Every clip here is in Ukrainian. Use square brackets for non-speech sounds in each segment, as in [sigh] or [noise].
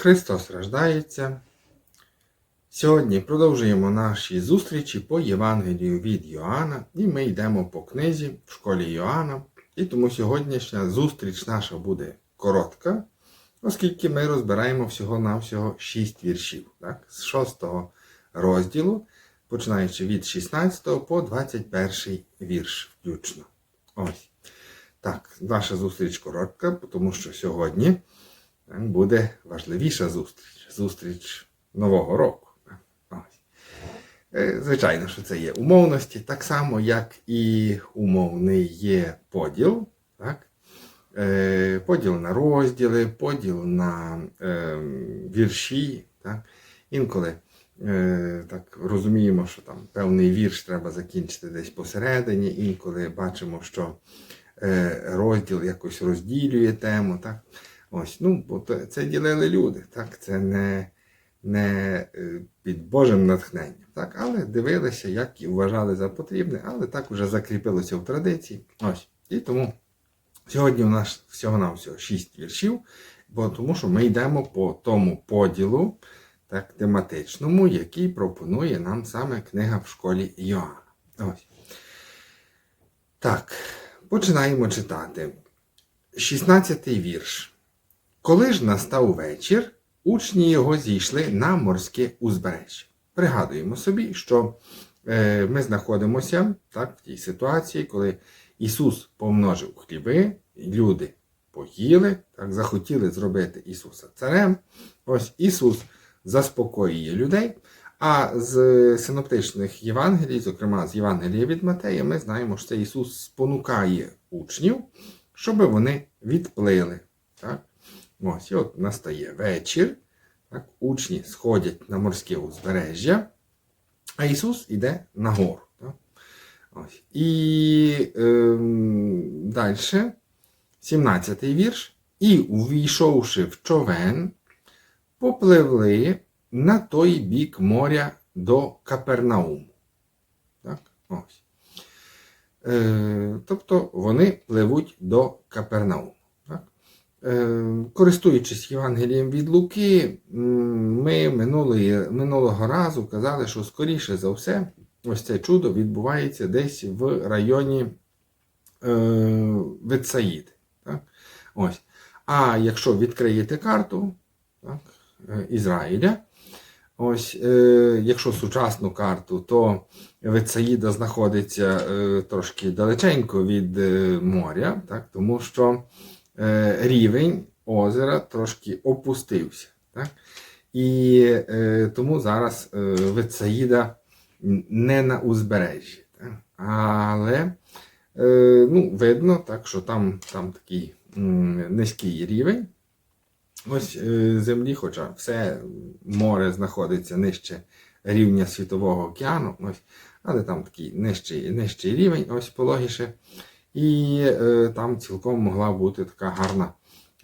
Христос рождається. Сьогодні продовжуємо наші зустрічі по Євангелію від Йоанна, і ми йдемо по книзі в школі Йоанна. І тому сьогоднішня зустріч наша буде коротка, оскільки ми розбираємо всього-навсього 6 віршів так? з 6 розділу, починаючи від 16 по 21 вірш включно. Ось. Так, наша зустріч коротка, тому що сьогодні буде важливіша зустріч зустріч Нового року. Е, Звичайно, що це є умовності, так само, як і умовний є поділ. Так? Е, Поділ на розділи, поділ на е, вірші. Так? Інколи так розуміємо, що там певний вірш треба закінчити десь посередині, інколи бачимо, що розділ якось розділює тему. Так? Ось, ну, бо це ділили люди, так? Це не, не е, під Божим натхненням. Так? Але дивилися, як і вважали за потрібне, але так вже закріпилося в традиції. Ось. І тому сьогодні у нас всього-навсього 6 віршів, бо тому що ми йдемо по тому поділу так, тематичному, який пропонує нам саме книга в школі Йоанна. Ось. Так, починаємо читати. 16 вірш. Коли ж настав вечір, учні його зійшли на морське узбережжя. Пригадуємо собі, що е, ми знаходимося так, в тій ситуації, коли Ісус помножив хліби, люди поїли, так, захотіли зробити Ісуса царем. Ось Ісус заспокоює людей. А з синоптичних Євангелій, зокрема з Євангелія від Матея, ми знаємо, що це Ісус спонукає учнів, щоб вони відплили. Так? Ось, і от настає вечір. Так? Учні сходять на морське узбережжя, а Ісус іде на гору. Ось. І ем, далі, 17-й вірш. І, увійшовши в човен, попливли на той бік моря до Капернауму. Так? Ось. Е, тобто вони пливуть до Капернауму. Е, користуючись Євангелієм від Луки, ми минулого разу казали, що скоріше за все, ось це чудо відбувається десь в районі е, Ветсаїди. Так? Ось. А якщо відкриєте карту так, е, Ізраїля, ось, якщо сучасну карту, то Ветсаїда знаходиться трошки далеченько від моря, так, тому що рівень озера трошки опустився. Так? І е, тому зараз е, Ветсаїда не на узбережжі. Так? Але е, ну, видно, так, що там, там такий м, низький рівень. Ось е, землі, хоча все море знаходиться нижче рівня Світового океану, ось, але там такий нижчий, нижчий рівень, ось пологіше. І е, там цілком могла бути така гарна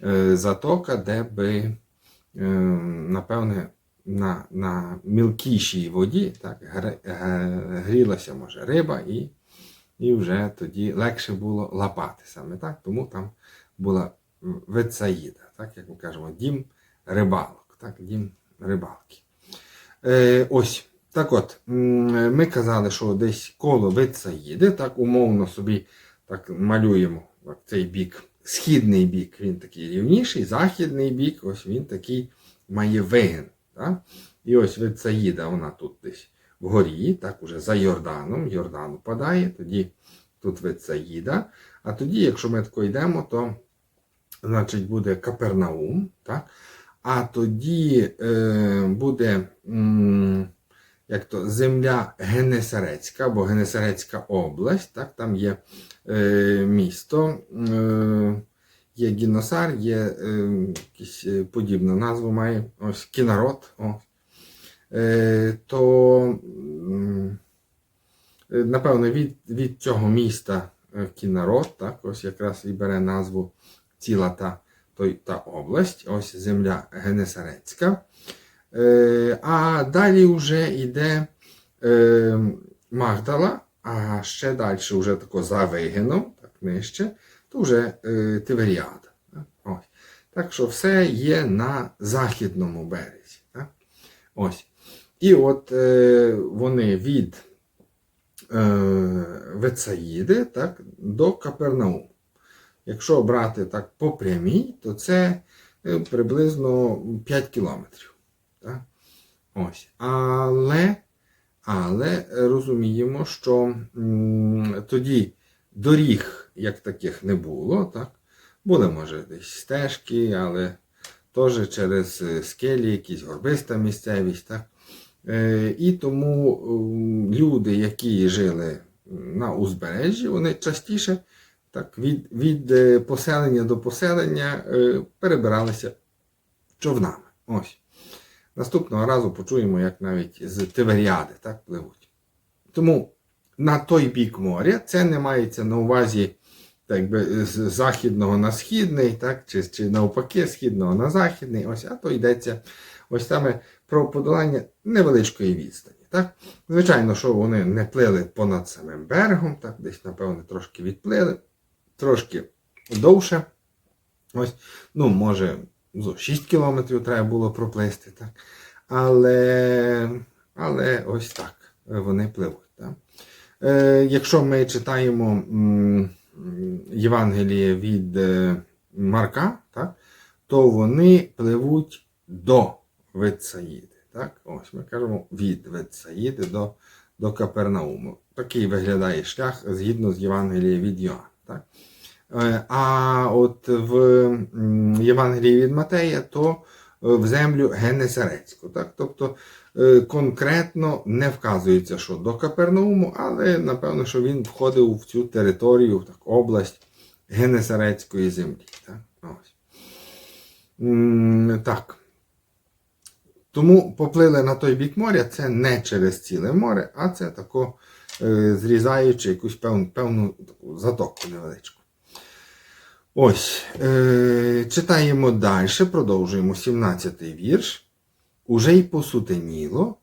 е, затока, де би, е, напевне, на, на мілкішій воді так, грілася може риба, і, і вже тоді легше було лапати саме так, тому там була Ветсаїда, так як ми кажемо, дім рибалок, так, дім рибалки. Е, ось. Так от, ми казали, що десь коло Ветсаїди, так умовно собі так малюємо цей бік, східний бік, він такий рівніший, західний бік, ось він такий має вигин. Так? І ось Ветсаїда, вона тут десь вгорі, так уже за Йорданом, Йордан упадає, тоді тут Ветсаїда. А тоді, якщо ми тако йдемо, то значить буде Капернаум, так? а тоді е, буде м, як то, земля Генесарецька або Генесарецька область, так? там є місто, е, є Гіносар, є е, якісь е, подібну назву має, ось Кінарод. Е, то, е, напевно, від, від цього міста е, Кінарод, так, ось якраз і бере назву ціла та, той, та область, ось земля Генесарецька. Е, а далі вже йде е, Магдала, а ще далі, вже тако за Вигином, так нижче, то вже е, Тиверіада. так, Ось. Так що все є на західному березі. Так? Ось. І от е, вони від е, Вецаїди так, до Капернауму. Якщо брати так по прямій, то це е, приблизно 5 кілометрів. Так? Ось. Але, але розуміємо, що тоді доріг як таких не було. Так? Були, може, десь стежки, але теж через е, скелі, якісь горбиста місцевість. Так? Е, І тому люди, які жили на узбережжі, вони частіше так, від, від е, поселення до поселення перебиралися човнами. Ось. Наступного разу почуємо, як навіть з Тиверіади так, пливуть. Тому на той бік моря це не мається на увазі так би, з західного на східний, так, чи, чи навпаки, східного на західний. Ось, а то йдеться ось саме про подолання невеличкої відстані. Так? Звичайно, що вони не плили понад самим берегом, так, десь, напевно, трошки відплили, трошки довше. Ось, ну, може, 6 кілометрів треба було проплисти. Так? Але, але ось так вони пливуть. Так? Е, якщо ми читаємо Євангеліє від е, Марка, так, то вони пливуть до Вецаїди. Так? Ось ми кажемо від Вецаїди до, до Капернауму. Такий виглядає шлях згідно з Євангелієм від Йоанна. Так? Е, А от в Євангелії від Матея, то е, в землю Генесарецьку. Так? Тобто е, конкретно не вказується, що до Капернауму, але напевно, що він входив в цю територію, так, область Генесарецької землі. Так? Ось. Так. Тому поплили на той бік моря, це не через ціле море, а це тако зрізаючи якусь певну, певну таку затоку невеличку. Ось. Е, читаємо далі, продовжуємо 17-й вірш. Уже й посутеніло,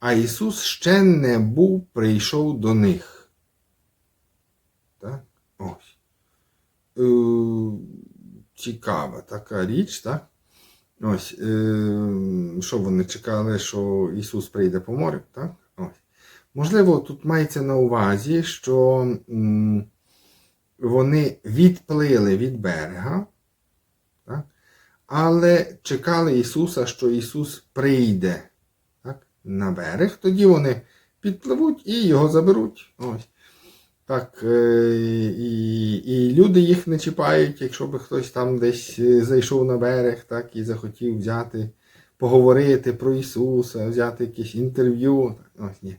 а Ісус ще не був прийшов до них. Так? Ось. Е, цікава така річ, так? Ось, е, що вони чекали, що Ісус прийде по морю, так? Ось. Можливо, тут мається на увазі, що м, вони відплили від берега, так? але чекали Ісуса, що Ісус прийде так? на берег. Тоді вони підпливуть і його заберуть. Ось. Так, е, і, і люди їх не чіпають, якщо би хтось там десь е, зайшов на берег так, і захотів взяти, поговорити про Ісуса, взяти якесь інтерв'ю. Ось ні.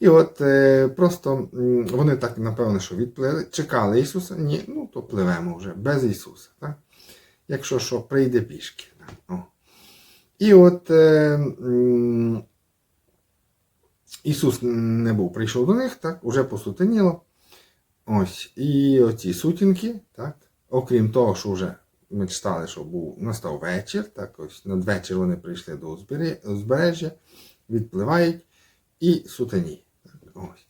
І от е, просто вони так, напевно, що відплили, чекали Ісуса, ні, ну то пливемо вже без Ісуса. Так? Якщо що, прийде пішки. Так? О. І от е, Ісус не був, прийшов до них, так, уже посутеніло. Ось. І оці сутінки, так, окрім того, що вже ми читали, що був настав вечір, так, ось надвечір вони прийшли до узбережжя, відпливають і сутеніє. Ось.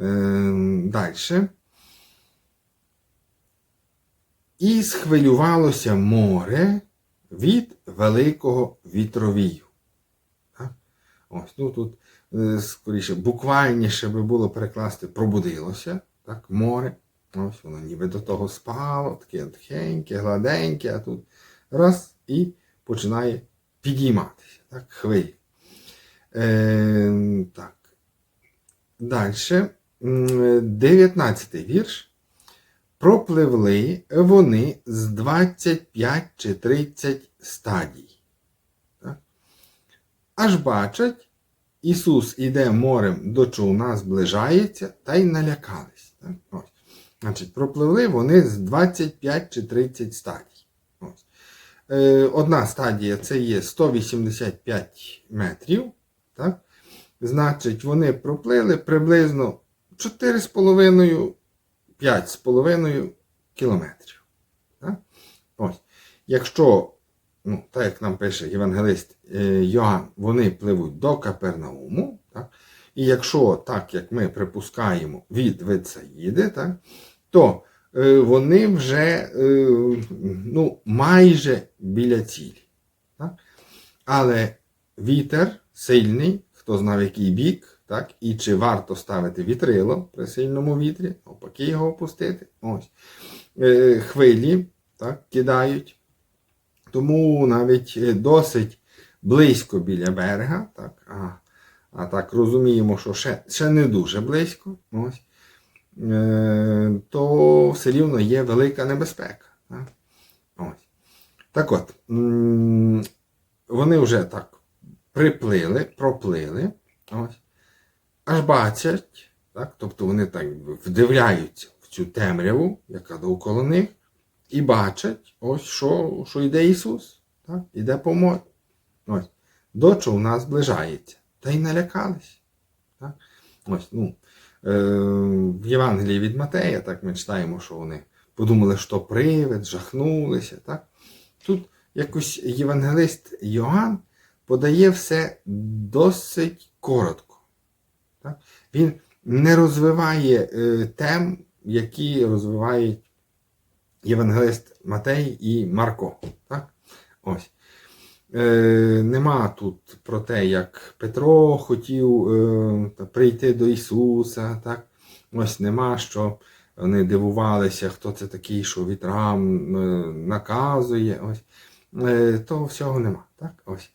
Ем, Далі. І схвилювалося море від великого вітровію. Ось, ну тут е, скоріше, буквальніше би було перекласти пробудилося, так, море. Ось воно ніби до того спало, таке тихеньке, гладеньке, а тут раз і починає підійматися. Так, хвилі. Е, так. Далі. 19 вірш. Пропливли вони з 25 чи 30 стадій. Аж бачать, Ісус іде морем до човна, зближається та й налякались. Ось. Значить, пропливли вони з 25 чи 30 стадій. Ось. Е, одна стадія це є 185 метрів. Так? Значить, вони проплили приблизно 4,5 5,5 кілометрів. Так? Ось. Якщо, ну, так як нам пише євангелист е, Йоанн, вони пливуть до Капернауму, так? і якщо так, як ми припускаємо, від Вицаїди, так? то е, вони вже е, ну, майже біля цілі. Так? Але вітер сильний, хто знав який бік, так? і чи варто ставити вітрило при сильному вітрі, навпаки його опустити. Ось. Е, Хвилі так, кидають. Тому навіть е, досить близько біля берега, так, а, а так розуміємо, що ще, ще не дуже близько, ось, е, то все рівно є велика небезпека. Так, ось. так от, вони вже так приплили, проплили, ось, аж бачать, так, тобто вони так вдивляються в цю темряву, яка довкола них, і бачать, ось що, що йде Ісус, так, іде по морю. Ось, до човна зближається. Та й налякались. Так? Ось, ну, е, в Євангелії від Матея, так ми читаємо, що вони подумали, що привид, жахнулися. Так? Тут якось євангелист Йоанн подає все досить коротко. Так? Він не розвиває е, тем, які розвивають євангелист Матей і Марко. Так? Ось. Е, нема тут про те, як Петро хотів е, прийти до Ісуса. Так? Ось нема, що вони дивувалися, хто це такий, що вітрам е, наказує. Ось. Е, того всього нема. Так? Ось.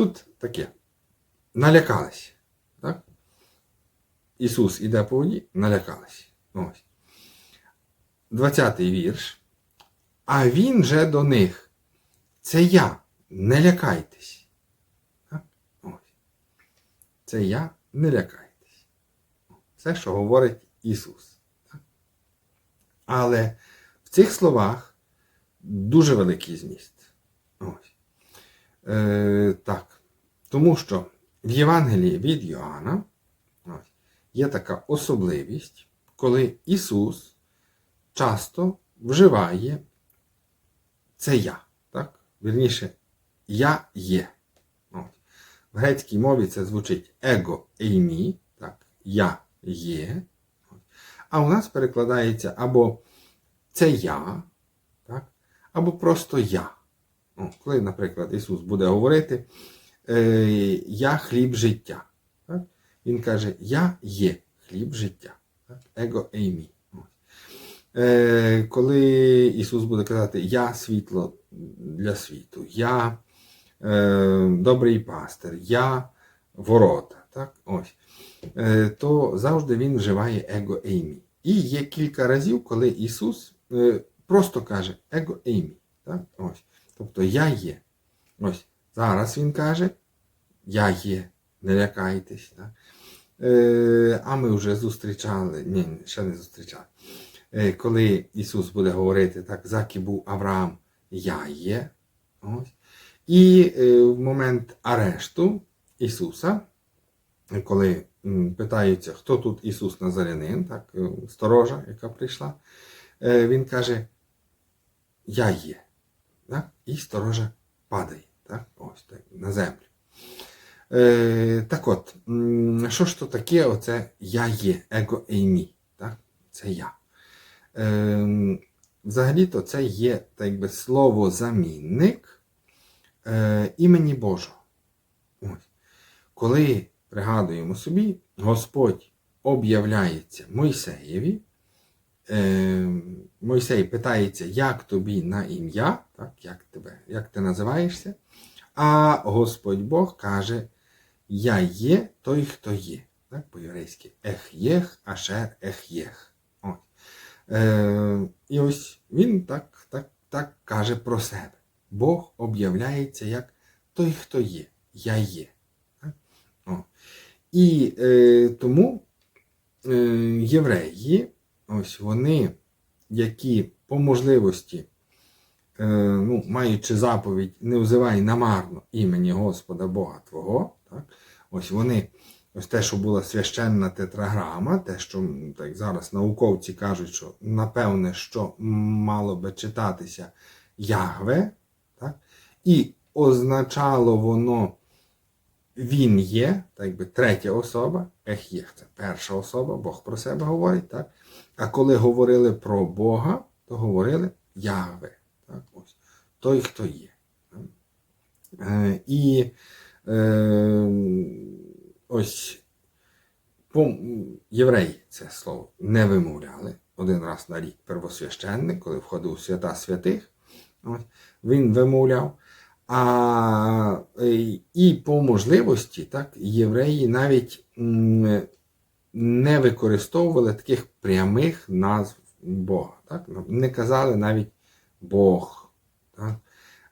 Тут таке. Налякалися. Так? Ісус іде по воді, налякалися. Ось. 20-й вірш. А він же до них. Це я. Не лякайтесь. Так? Ось. Це я, не лякайтесь. Все, що говорить Ісус. Так? Але в цих словах дуже великий зміст. Ось. Е, так. Тому що в Євангелії від Йоанна є така особливість, коли Ісус часто вживає це я. Так? Вірніше, я є. От. В грецькій мові це звучить его еймі, так, я є. А у нас перекладається або це я, так, або просто я. О, коли, наприклад, Ісус буде говорити е, Я хліб життя. Так? Він каже, Я є хліб життя. Его еймі. Е, коли Ісус буде казати Я світло для світу, я е, добрий пастир, я ворота, так? Ось. То завжди він вживає его еймі. І є кілька разів, коли Ісус просто каже его еймі. Так? Ось. Тобто я є. Ось. Зараз Він каже, я є, не лякайтесь. Так? Е, а ми вже зустрічали, ні, ще не зустрічали. Е, коли Ісус буде говорити, так, заки був Авраам, я є. Ось. І е, в момент арешту Ісуса, коли питаються, хто тут Ісус Назарянин, так, е, сторожа, яка прийшла, е, Він каже, я є. Так? І сторожа падає. Так? Ось так, на землю. Е, так от, що ж то таке оце я є, его еймі? Це я. Е, взагалі-то це є так би, слово-замінник е, імені Божого. Ось. Коли пригадуємо собі, Господь об'являється Мойсеєві, е, Мойсей питається, як тобі на ім'я, так, як, тебе, як ти називаєшся, а Господь Бог каже, Я є той, хто є. Так, по-єврейськи Ех'єх, Ашер Ех'єх. Ось. Е, і ось він так, так, так каже про себе. Бог об'являється як той, хто є. Я є. Так? О. І е, тому е, євреї, ось вони, які по можливості, е, ну, маючи заповідь, не взивай намарно імені Господа Бога Твого, так? ось вони. Ось те, що була священна тетраграма, те, що так зараз науковці кажуть, що напевне, що мало би читатися Ягве, так? і означало воно він є, так би третя особа, Ехєх це перша особа, Бог про себе говорить. так? А коли говорили про Бога, то говорили Яве. Так? Ось, той, хто є. Е, і е, ось євреї це слово не вимовляли один раз на рік первосвященник, коли входив у свята святих, ось, він вимовляв. А е, і по можливості, так, євреї навіть не використовували таких прямих назв Бога. Так? Не казали навіть Бог. Так?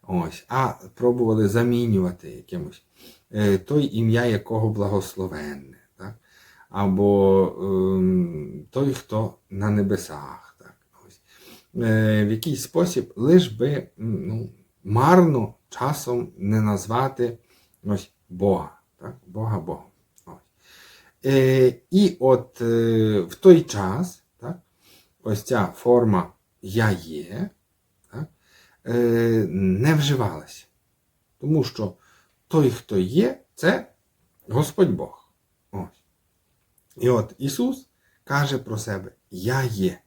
Ось, а пробували замінювати якимось е, той ім'я якого благословенне. Так? Або ем, той, хто на небесах. Так? Ось. Е, в якийсь спосіб лиш би ну, марно часом не назвати ось, Бога. Так? Бога Богом. Е, і от е, в той час так, ось ця форма Я є так, е, не вживалася. Тому що той, хто є, це Господь Бог. Ось. І от Ісус каже про себе Я є.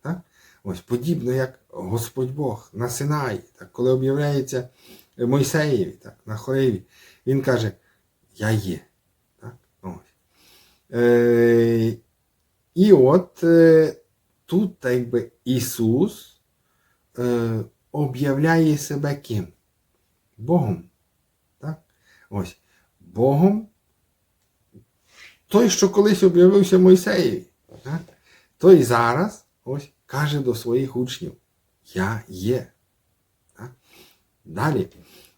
Так? Ось подібно як Господь Бог на Синаї, так, коли об'являється Мойсеєві так, на Хориві, Він каже, Я є. Е, і от е, тут так би, Ісус е, об'являє себе ким? Богом. Так? Ось. Богом. Той, що колись об'явився Мойсеєві, той зараз ось каже до своїх учнів: Я є. Так? Далі,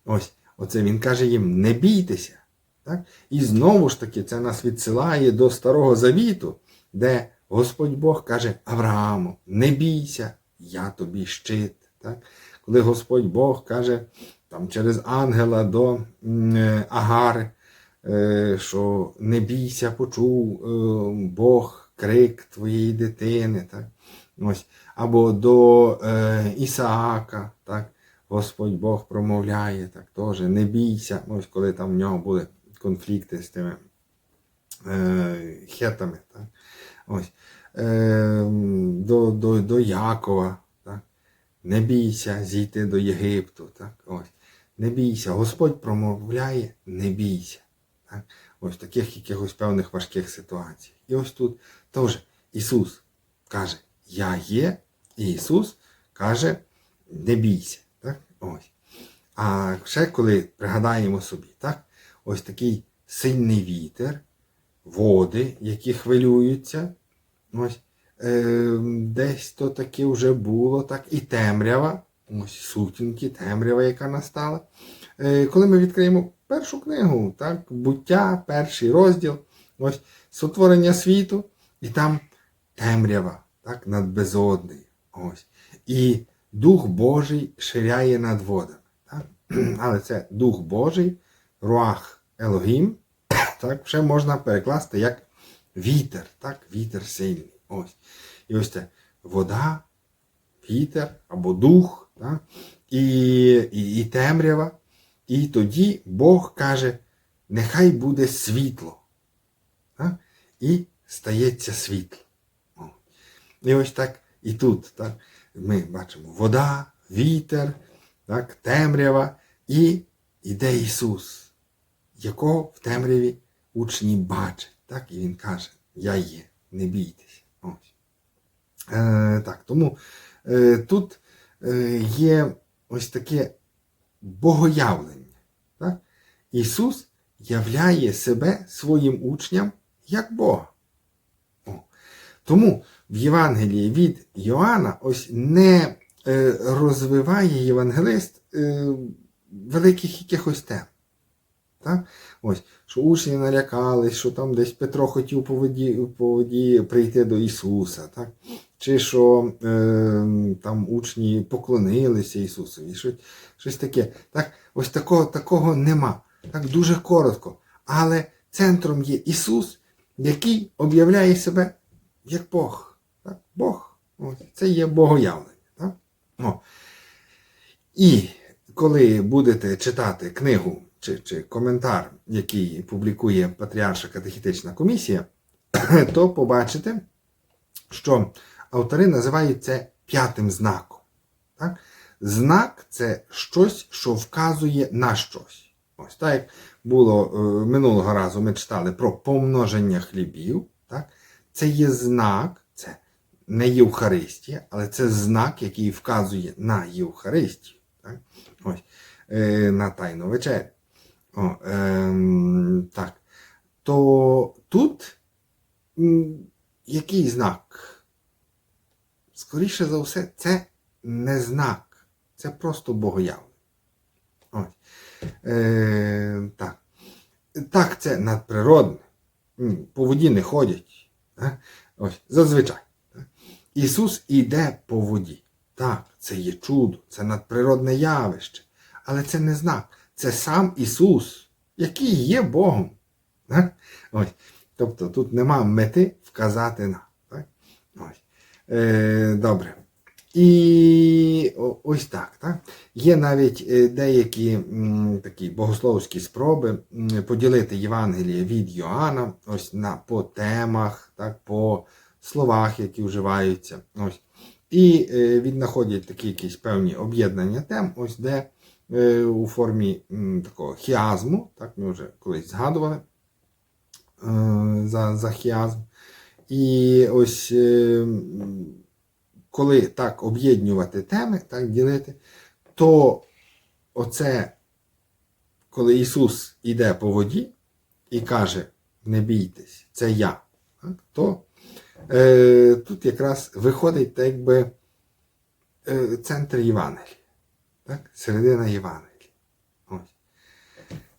ось, оце він каже їм: не бійтеся. Так? І знову ж таки, це нас відсилає до Старого Завіту, де Господь Бог каже Аврааму: не бійся, я тобі щит. Так? Коли Господь Бог каже там, через ангела до е, Агари, е, що не бійся, почув е, Бог крик твоєї дитини. Так? Ось. Або до Ісаака, так? Господь Бог промовляє, так, теж не бійся, ось коли там в нього були конфлікти з тими е, хетами. Так? Ось. Е, до, до, до Якова, так? не бійся зійти до Єгипту. Так? Ось. Не бійся. Господь промовляє, не бійся. Так? Ось таких якихось певних важких ситуаціях. І ось тут теж Ісус каже, Я є, і Ісус каже, не бійся. Так? Ось. А ще коли пригадаємо собі, так? Ось такий сильний вітер, води, які хвилюються, ось, е, десь то таке вже було, так, і темрява, ось сутінки, темрява, яка настала. Е, коли ми відкриємо першу книгу, так, буття, перший розділ, ось сотворення світу, і там темрява, так, над. Ось. І Дух Божий ширяє над водами. Так? [clears throat] Але це Дух Божий, Руах Елогім, так, ще можна перекласти як вітер, так, вітер сильний. Ось. І ось це вода, вітер або дух, так, і, і, і темрява. І тоді Бог каже, нехай буде світло. Так? І стається світло. І ось так і тут. Так? Ми бачимо вода, вітер, так, темрява, і іде Ісус, якого в темряві учні бачать. Так? І Він каже, Я є, не бійтеся. Е, так, Тому е, тут е, є ось таке богоявлення. Так? Ісус являє себе своїм учням як Бога. О. Тому в Євангелії від Йоанна ось не е, розвиває євангелист е, великих якихось тем. Так? Ось, що учні налякались, що там десь Петро хотів по воді, по воді прийти до Ісуса. Так? Чи що е, там учні поклонилися Ісусові, щось, щось таке. Так? Ось такого такого нема. Так дуже коротко. Але центром є Ісус, який об'являє себе як Бог. Так? Бог. Ось, це є богоявлення. Так? О. І коли будете читати книгу чи, чи коментар, який публікує Патріарша катехітична комісія, [clears throat] то побачите, що автори називають це п'ятим знаком. Так? Знак це щось, що вказує на щось. Ось так як було е, минулого разу, ми читали про помноження хлібів. Так? Це є знак, це не Євхаристія, але це знак, який вказує на Євхаристію. Так? Ось, е, на Тайну вечерю. О, ем, так. То тут який знак? Скоріше за все, це не знак, це просто богоявлення. Ось. Е, так. так, це надприродне. По воді не ходять. е? Ось, зазвичай. Ісус іде по воді. Так, це є чудо, це надприродне явище. Але це не знак. Це сам Ісус, який є Богом. Так? Ось. Тобто тут нема мети вказати на. Так? Ось. Е, добре. І ось так. так? Є навіть е, деякі такі богословські спроби поділити Євангеліє від Йоанна ось на, по темах, так, по словах, які вживаються. Ось. І е, віднаходять такі якісь певні об'єднання тем, ось де у формі такого хіазму, так ми вже колись згадували е, за, за хіазм. І ось е, коли так об'єднувати теми, так ділити, то оце, коли Ісус іде по воді і каже, не бійтесь, це я, так, то е, тут якраз виходить так якби е, центр Євангелія, так, середина Євангелія. Ось.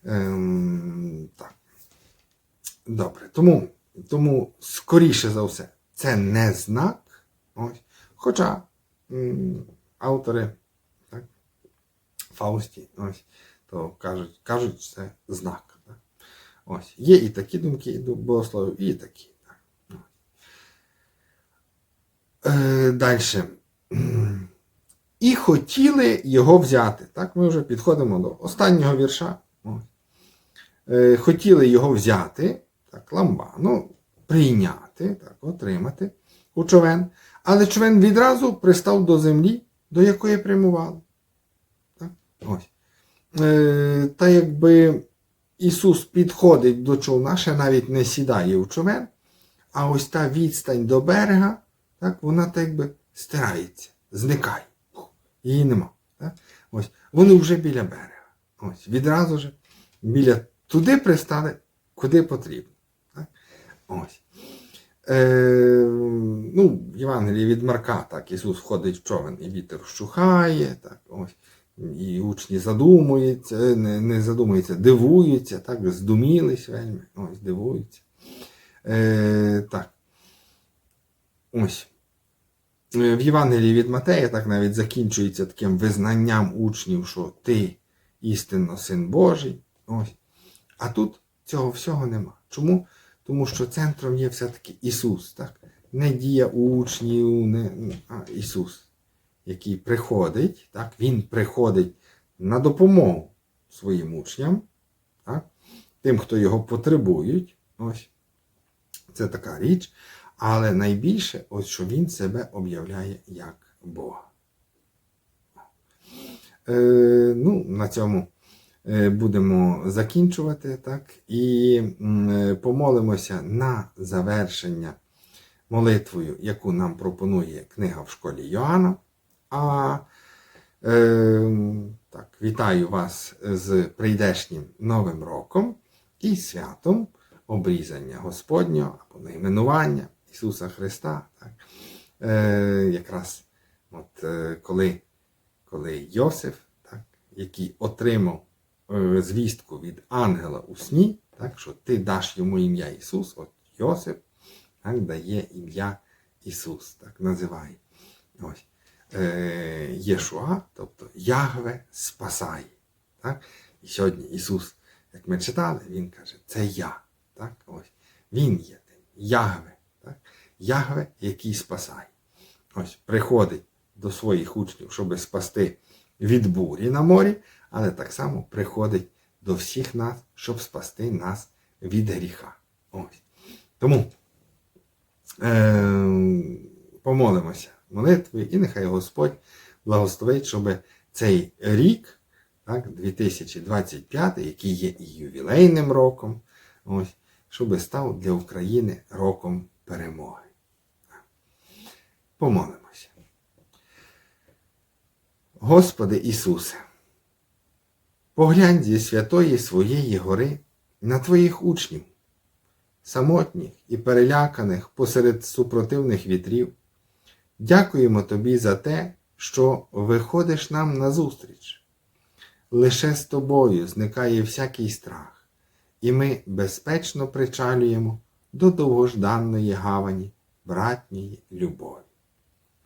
Ем, так. Добре. Тому, тому, скоріше за все, це не знак. Ось. Хоча м, автори так, Фаусті, ось, то кажуть, кажуть, що це знак. Так. Ось. Є і такі думки богословів, і такі. Так. Е, Далі. І хотіли його взяти. Так, ми вже підходимо до останнього вірша. Е, хотіли його взяти, так, ламбану, прийняти, так, отримати у човен. Але човен відразу пристав до землі, до якої прямували. Так? Ось. Е, та якби Ісус підходить до човна, ще навіть не сідає в човен, а ось та відстань до берега, так, вона так якби стирається, зникає. Її нема. Так? Ось. Вони вже біля берега. Ось. Відразу ж біля туди пристали, куди потрібно. Так? Ось. Е, ну, Євангелії від Марка, так, Ісус входить в човен, і вітер вщухає, так, ось, і учні задумуються, не, не задумуються, дивуються, так, здумілись вельми, ось, дивуються. Е, так. Ось. Е, В Євангелії від Матея так навіть закінчується таким визнанням учнів, що ти істинно син Божий. Ось. А тут цього всього нема. Чому? Тому що центром є все-таки Ісус, так? Не дія учнів, не, а Ісус, який приходить, так? Він приходить на допомогу своїм учням, так? тим, хто його потребують. Ось. Це така річ. Але найбільше, ось що він себе об'являє як Бога. Е, ну, на цьому е, будемо закінчувати, так, і е, помолимося на завершення молитвою, яку нам пропонує книга в школі Йоанна. А е, так, вітаю вас з прийдешнім Новим роком і святом обрізання Господнього або найменування Ісуса Христа. Так. Е, якраз от, е, коли, коли Йосиф, так, який отримав е, звістку від ангела у сні, так, що ти даш йому ім'я Ісус, от Йосип так, дає ім'я Ісус, так називає. Ось. Е, Єшуа, тобто Ягве спасає. Так? І сьогодні Ісус, як ми читали, Він каже, це я. Так? Ось. Він є тим. Ягве. Ягве, який спасає. Ось приходить до своїх учнів, щоб спасти від бурі на морі, але так само приходить до всіх нас, щоб спасти нас від гріха. Ось. Тому е, помолимося молитвою, і нехай Господь благословить, щоб цей рік, так, 2025, який є і ювілейним роком, ось, щоб став для України роком перемоги. Помолимося. Господи Ісусе, поглянь зі святої своєї гори на Твоїх учнів, самотніх і переляканих посеред супротивних вітрів. Дякуємо Тобі за те, що виходиш нам назустріч. Лише з тобою зникає всякий страх, і ми безпечно причалюємо до довгожданної гавані братньої любові.